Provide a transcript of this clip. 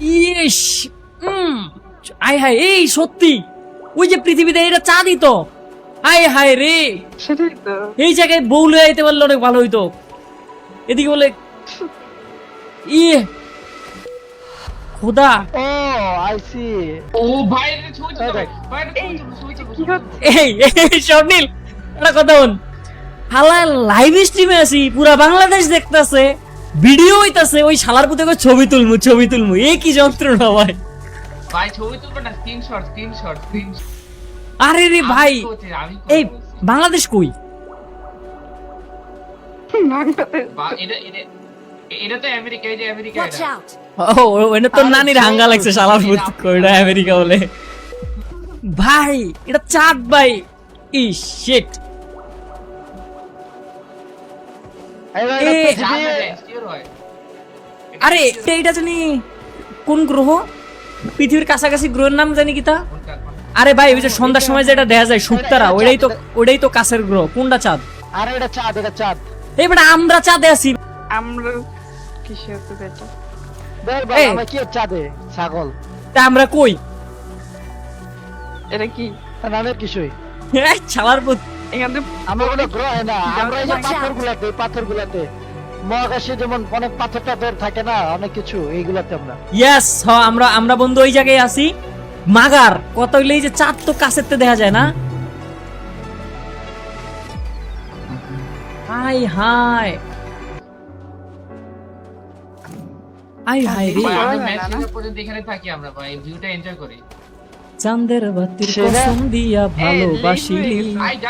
ইস উম, আয় হায় এই সত্যি। ওই যে পৃথিবীতে এটা চাঁদই তো আয় হায় রে। সেটাই তো। এই জায়গায় বউ লয়ে আইতে পারলে অনেক ভালো হইতো। এদিকে বলে ইয়ে খোদা। ও আই সি ও ভাই এই একটা কথা বল। হালা লাইভ স্ট্রিমে আছি পুরা বাংলাদেশ দেখতাছে। ভিডিও হইতাছে ওই শালার পুতে করে ছবি তুলমু ছবি তুলমু। এই কি যন্ত্রণা ভাই। ভাই ছবি তুলবো না স্ক্রিনশট স্ক্রিনশট স্ক্রিনশট আরে রে ভাই এই বাংলাদেশ কই? এটা এটা এটা তো আমেরিকা এই যে আমেরিকা Watch এটা। out! তোর নানির হাঙ্গা লাগছে শালার পুত কইটা আমেরিকা বলে। ভাই এটা চাঁদ ভাই। ই শিট আরে এটা- এটা জানি কোন গ্রহ? পৃথিবীর কাছাকাছি গ্রহের নাম জানি কি তা? আরে ভাই ওই যে সন্ধ্যার সময় যেটা দেখা যায় শুক্তারা ওইটাই তো ওইটাই তো কাছের গ্রহ। কোনটা চাঁদ? আরে এটা চাঁদ এটা চাঁদ। এবারে আমরা চাঁদে আছি। আমরা কিসে হতে পেরেছি দেখ আমরা কি চাঁদে? ছাগল। তা আমরা কই? এটা কি? তার নামের কিছুই এই শালার পুত। এখান থেকে আমরা কোনো গ্রহ না আমরা এই যে পাথর গুলাতে পাথর গুলাতে মহাকাশে যেমন অনেক পাথর টাথর থাকে না অনেক কিছু এইগুলাতে আমরা। ইয়েস হ আমরা আমরা বন্ধু ওই জায়গায় আছি। মাগার কত হইলে এই যে চাঁদ তো কাছের দেখা যায় না? High high. আই হাই রে। ভাই, আমরা না, না, ম্যাচ পর্যন্ত এখানে থাকি আমরা ভাই। ভিউটা এনজয় করি। চাঁদের বাতির কসম দিয়া ভালোবাসি আই যা